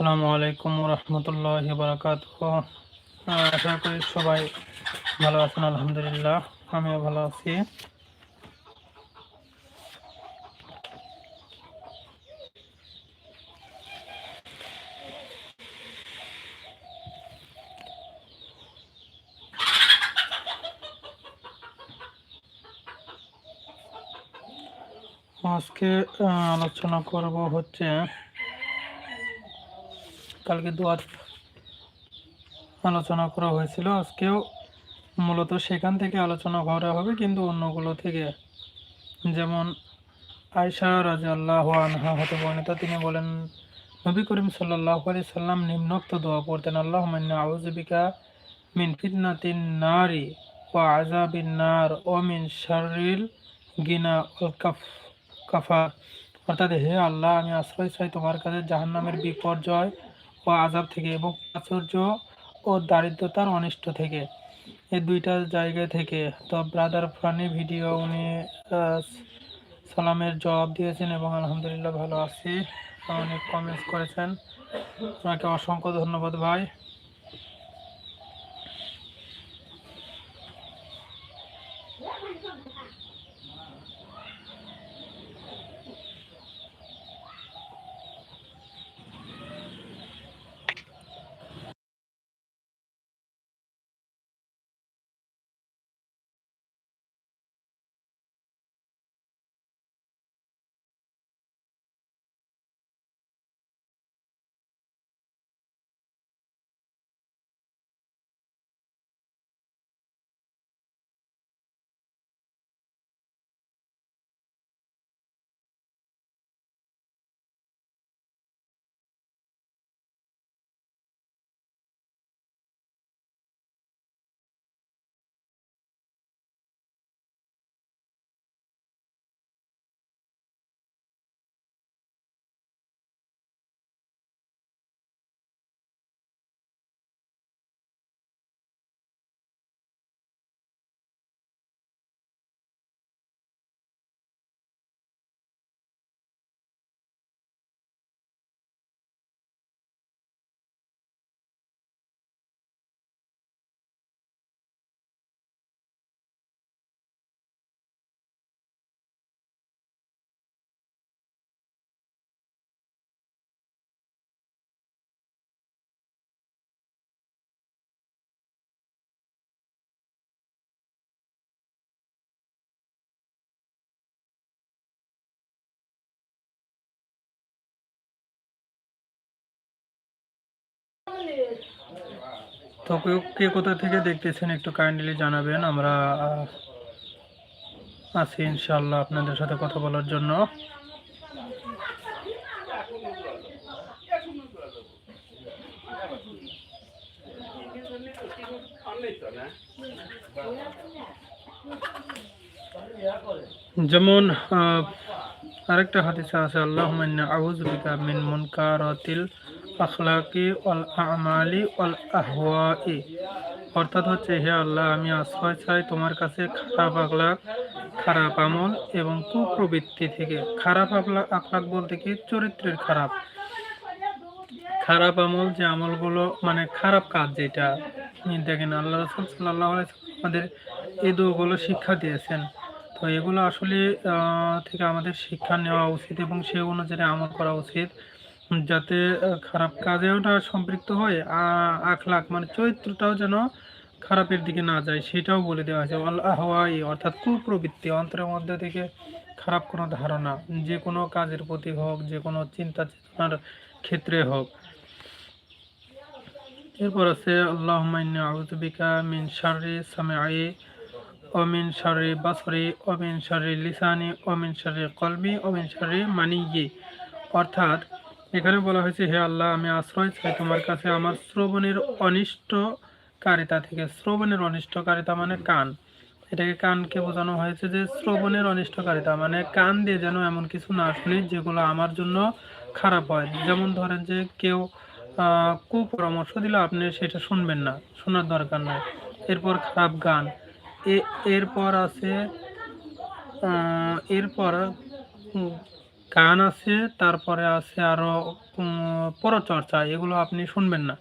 আসসালামু আলাইকুম রহমতুল্লাহ বারাকাত আশা করি সবাই ভালো আছেন, আলহামদুলিল্লাহ। আমিও ভালো আছি। আজকে আলোচনা করব হচ্ছে কালকে দোয়ার আলোচনা করা হয়েছিল। আজকেও মূলত সেখান থেকে আলোচনা করা হবে, কিন্তু অন্যগুলো থেকে। যেমন আয়সা রাজা আল্লাহ আনহা হতে বর্ণিত, তিনি বলেন, নবী করিম সাল্লাহ আলি সাল্লাম নিম্নোক্ত দোয়া পড়তেন আল্লাহ মান্না আউজবিকা মিন ফিতনাতিন নারী ও আজাবিন নার ও মিন শারিল গিনা ও কাফ কাফা অর্থাৎ, হে আল্লাহ, আমি আশ্রয় চাই তোমার কাছে জাহান্নামের বিপর্যয় ও আজাব থেকে এবং প্রাচুর্য ও দারিদ্রতার অনিষ্ট থেকে। এই দুইটা জায়গা থেকে তো ব্রাদার ফানি ভিডিও উনি সালামের জবাব দিয়েছেন এবং আলহামদুলিল্লাহ ভালো আছি। অনেক কমেন্টস করেছেন। আপনাকে অসংখ্য ধন্যবাদ ভাই। তো কে কোথা থেকে দেখতেছেন একটু কাইন্ডলি জানাবেন, আমরা আছি ইনশাল্লাহ আপনাদের সাথে কথা বলার জন্য। যেমন আরেকটা হাদিসে আছে আল্লাহ আউজ বিকা মিন মুনকারাতিল আখলাকি অল আমালি অল আহওয়াই। অর্থাৎ হচ্ছে, হে আল্লাহ, আমি আশ্রয় চাই তোমার কাছে খারাপ আখলাক, খারাপ আমল এবং কুপ্রবৃত্তি থেকে। খারাপ আখলাক আখলাক বলতে কি? চরিত্রের খারাপ। খারাপ আমল যে আমলগুলো মানে খারাপ কাজ যেটা। দেখেন, আল্লাহ রসুল সাল্লাহ আমাদের এই দুগুলো শিক্ষা দিয়েছেন। তো এগুলো আসলে থেকে আমাদের শিক্ষা নেওয়া উচিত এবং সে অনুযায়ী আমল করা উচিত। যাতে খারাপ কাজে ওটা সম্পৃক্ত হয় আখলাখ মানে চরিত্রটাও যেন খারাপের দিকে না যায়, সেটাও বলে দেওয়া হয়েছে। আল্লাহাই অর্থাৎ কুপ্রবৃত্তি, অন্তরের মধ্যে থেকে খারাপ কোনো ধারণা, যে কোনো কাজের প্রতি হোক, যে কোনো চিন্তা চেতনার ক্ষেত্রে হোক। এরপর আছে আল্লাহ আউজবিকা মিন শারি সামাই অমিন শারি বাসরি অমিন শারি লিসানি অমিন শারি কলমি অমিন শারি মানিয়ে অর্থাৎ এখানে বলা হয়েছে, হে আল্লাহ, আমি আশ্রয় চাই তোমার কাছে আমার শ্রবণের অনিষ্টকারিতা থেকে। শ্রবণের অনিষ্টকারিতা মানে কান। এটাকে কানকে বোঝানো হয়েছে যে শ্রবণের অনিষ্টকারিতা মানে কান দিয়ে যেন এমন কিছু না শুনি যেগুলো আমার জন্য খারাপ হয়। যেমন ধরেন যে কেউ কুপরামর্শ দিলে আপনি সেটা শুনবেন না, শোনার দরকার নাই। এরপর খারাপ গান। এরপর আছে এরপর গান আছে, তারপরে আছে আরও পরচর্চা, এগুলো আপনি শুনবেন না।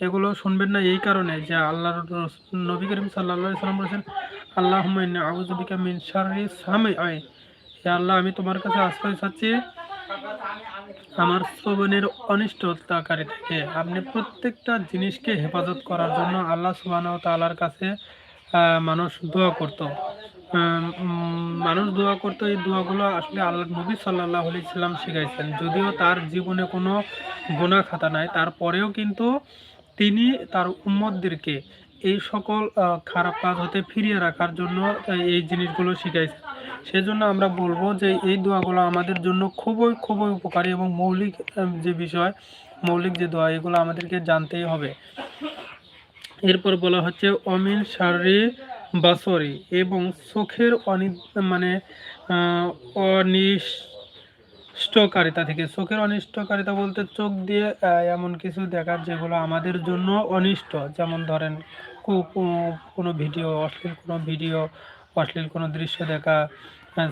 এগুলো শুনবেন না এই কারণে যে আল্লাহর রস- নবী করিম সাল্লাহ সাল্লাম বলেছেন আল্লাহ আউজুবিকা মিন শাররি সামে আয়, হে আল্লাহ, আমি তোমার কাছে আশ্রয় চাচ্ছি। আমার শ্রবণের অনিষ্টতাকারী থেকে আপনি প্রত্যেকটা জিনিসকে হেফাজত করার জন্য আল্লাহ সুবাহ তালার কাছে মানুষ দোয়া করত। মানুষ দোয়া করতো, এই দোয়াগুলো আসলে আল্লাহ নবী সাল্লাহ সাল্লাম শিখাইছেন। যদিও তার জীবনে কোনো গুণা খাতা নাই, তারপরেও কিন্তু তিনি তার উম্মতদেরকে এই সকল খারাপ কাজ হতে ফিরিয়ে রাখার জন্য এই জিনিসগুলো শিখাইছেন। সেজন্য আমরা বলব যে এই দোয়াগুলো আমাদের জন্য খুবই খুবই উপকারী এবং মৌলিক যে বিষয়, মৌলিক যে দোয়া, এগুলো আমাদেরকে জানতেই হবে। এরপর বলা হচ্ছে অমিন শারী বাসরি এবং চোখের অনি মানে অনিষ্টকারিতা থেকে, চোখের অনিষ্টকারিতা বলতে চোখ দিয়ে এমন কিছু দেখার যেগুলো আমাদের জন্য অনিষ্ট। যেমন ধরেন কোনো ভিডিও, অশ্লীল কোনো ভিডিও, অশ্লীল কোনো দৃশ্য দেখা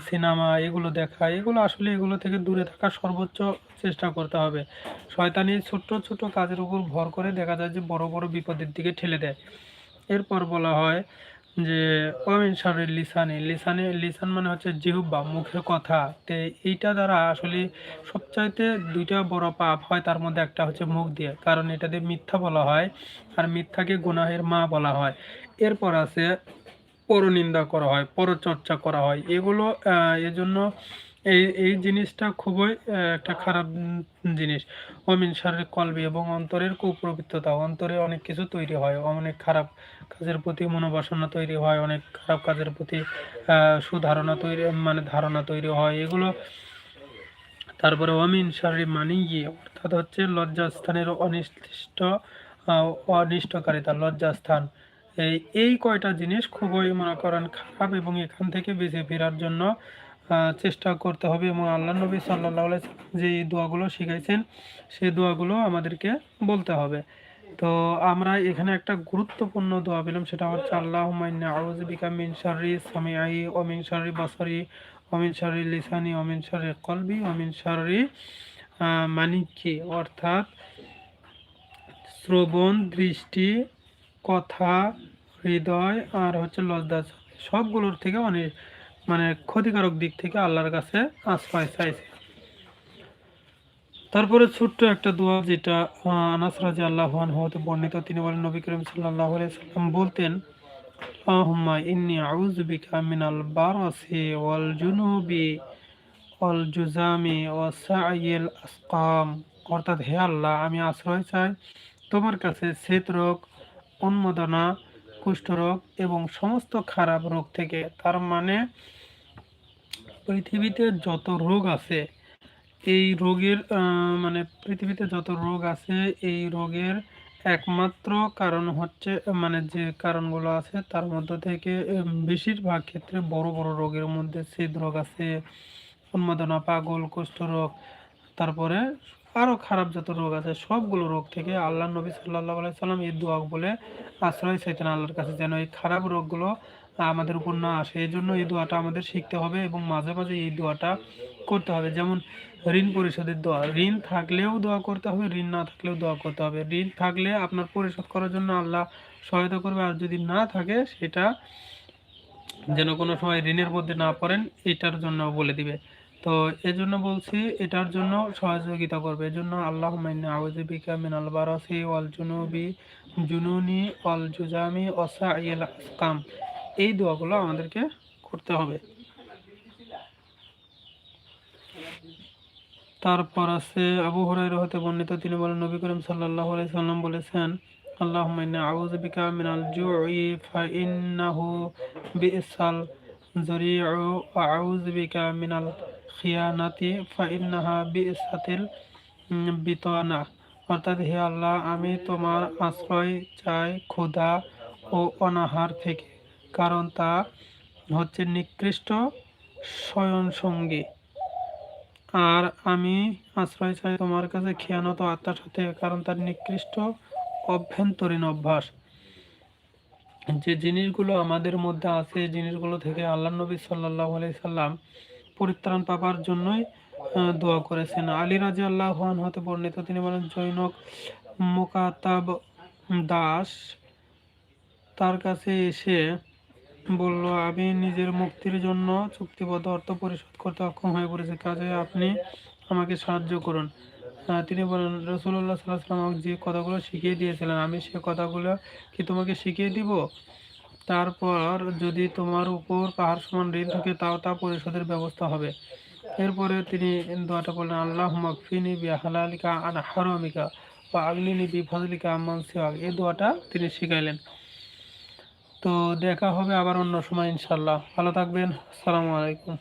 সিনেমা, এগুলো দেখা, এগুলো আসলে এগুলো থেকে দূরে থাকার সর্বোচ্চ চেষ্টা করতে হবে। শয়তানি ছোট্ট ছোট কাজের উপর ভর করে দেখা যায় যে বড় বড় বিপদের দিকে ঠেলে দেয়। এরপর বলা হয় যে অমিন সারের লিসানে লিসানে, লিসান মানে হচ্ছে জিহুব্বা, মুখের কথা। তে এইটা দ্বারা আসলে সবচাইতে দুইটা বড় পাপ হয় তার মধ্যে একটা হচ্ছে মুখ দিয়ে, কারণ এটা দিয়ে মিথ্যা বলা হয় আর মিথ্যাকে গুনাহের মা বলা হয়। এরপর আছে পরনিন্দা করা হয়, পরচর্চা করা হয়। এগুলো এজন্য এই এই জিনিসটা খুবই একটা খারাপ জিনিস। অমিন শারীরিক কলবি এবং অন্তরের কুপ্রবৃত্ততা। অন্তরে অনেক কিছু তৈরি হয়। অনেক খারাপ কাজের প্রতি মনোবাসনা তৈরি হয়। অনেক খারাপ কাজের প্রতি সুধারণা তৈরি মানে ধারণা তৈরি হয়। এগুলো তারপরে অমিন শারীরিক মানি গিয়ে অর্থাৎ হচ্ছে লজ্জাস্থানের অনিষ্ট অনিষ্টকারিতা, লজ্জাস্থান। এই এই কয়টা জিনিস খুবই মনে করেন খারাপ এবং এখান থেকে বেঁচে ফেরার জন্য চেষ্টা করতে হবে এবং আল্লাহ নবী সাল্লাহ যে দোয়াগুলো শিখাইছেন, সেই দোয়াগুলো আমাদেরকে বলতে হবে। তো আমরা এখানে একটা গুরুত্বপূর্ণ দোয়া পেলাম, সেটা হচ্ছে আল্লাহ আউজ বিকা মিন শারি সামিআই, ও মিন শারি বাসারি অমিন শারি লিসানি অমিন শারি কলবি অমিন শারি মানিকি। অর্থাৎ শ্রবণ, দৃষ্টি, কথা, হৃদয়, আর হচ্ছে লজ্জা, সবগুলোর থেকে অনেক মানে ক্ষতিকারক দিক থেকে আল্লাহর কাছে আশ্রয় চাইছে। তারপরে ছোট্ট একটা দোয়া যেটা আনাস রাজি আল্লাহ হতে বর্ণিত। তিনি বলেন, নবী করিম সাল্লাহ সাল্লাম বলতেন অর্থাৎ, হে আল্লাহ, আমি আশ্রয় চাই তোমার কাছে শ্বেত রোগ উন্মোদনা কুষ্ঠরোগ এবং সমস্ত খারাপ রোগ থেকে, তার মানে পৃথিবীতে যত রোগ আছে, এই রোগের মানে পৃথিবীতে যত রোগ আছে, এই রোগের একমাত্র কারণ হচ্ছে মানে যে কারণগুলো আছে, তার মধ্যে থেকে বেশিরভাগ ক্ষেত্রে বড় বড় রোগের মধ্যে হৃদরোগ আছে, উন্মাদনা, পাগল, কুষ্ঠরোগ, তারপরে আরও খারাপ যত রোগ আছে, সবগুলো রোগ থেকে আল্লাহ নবী সাল্লাহ সাল্লাম এই দোয়া বলে আশ্রয় চাইতেন আল্লাহর কাছে যেন এই খারাপ রোগগুলো আমাদের উপর না আসে। এই জন্য এই দোয়াটা আমাদের শিখতে হবে এবং মাঝে মাঝে এই দোয়াটা করতে হবে। যেমন ঋণ পরিশোধের দোয়া, ঋণ থাকলেও দোয়া করতে হবে, ঋণ না থাকলেও দোয়া করতে হবে। ঋণ থাকলে আপনার পরিশোধ করার জন্য আল্লাহ সহায়তা করবে, আর যদি না থাকে সেটা যেন কোনো সময় ঋণের মধ্যে না পড়েন, এটার জন্য বলে দিবে। তো এজন্য বলছি এটার জন্য সহযোগিতা করবে। এজন্য আল্লাহ মাইনা আউজিবিকা বারাসি ওয়াল জুনুবি, জুনুনি ওয়াল জুজামি এই দোয়াগুলো আমাদেরকে করতে হবে। তারপর আছে, আবু হুরাইরা হতে বর্ণিত, তিনি বলেন, নবী করিম সাল্লাল্লাহু আলাইহি সাল্লাম বলেছেন, আল্লাহুম্মা ইন্নী আউযু বিকা মিনাল জুই ফা ইন্নাহু বিসাল জরিউ আউযু বিকা মিনাল খিয়ানাতি ফা ইন্নাহা বিসাতিল বিতানা। অর্থাৎ হে আল্লাহ, আমি তোমার আশ্রয় চাই ক্ষুধা ও অনাহার থেকে, কারণ তা হচ্ছে নিকৃষ্ট শয়নসঙ্গী আর আমি আশ্রয় চাই তোমার কাছে খেয়ানত আত্মার সাথে, কারণ তার নিকৃষ্ট অভ্যন্তরীণ অভ্যাস। যে জিনিসগুলো আমাদের মধ্যে আছে, জিনিসগুলো থেকে আল্লাহ নবী সাল্লাহ সাল্লাম পরিত্রাণ পাবার জন্যই দোয়া করেছেন। আলী রাজি আল্লাহ হতে বর্ণিত তিনি বলেন, জৈনক মোকাতাব দাস তার কাছে এসে বলল, আমি নিজের মুক্তির জন্য চুক্তিবদ্ধ অর্থ পরিশোধ করতে অক্ষম হয়ে পড়েছি, কাজে আপনি আমাকে সাহায্য করুন। তিনি বলেন রসুল্লাহ সাল্লাহ আমাকে যে কথাগুলো শিখিয়ে দিয়েছিলেন, আমি সে কথাগুলো কি তোমাকে শিখিয়ে দিব? তারপর যদি তোমার উপর পাহাড় সমান ঋণ থাকে, তাও তা পরিশোধের ব্যবস্থা হবে। এরপরে তিনি দোয়াটা বললেন আল্লাহ মকফিনি বি হালালিকা আন হারামিকা বা আগলিনি বি ফজলিকা আম্মান এই দোয়াটা তিনি শিখাইলেন। তো দেখা হবে আবার অন্য সময় ইনশাল্লাহ ভালো থাকবেন। আসসালামু আলাইকুম।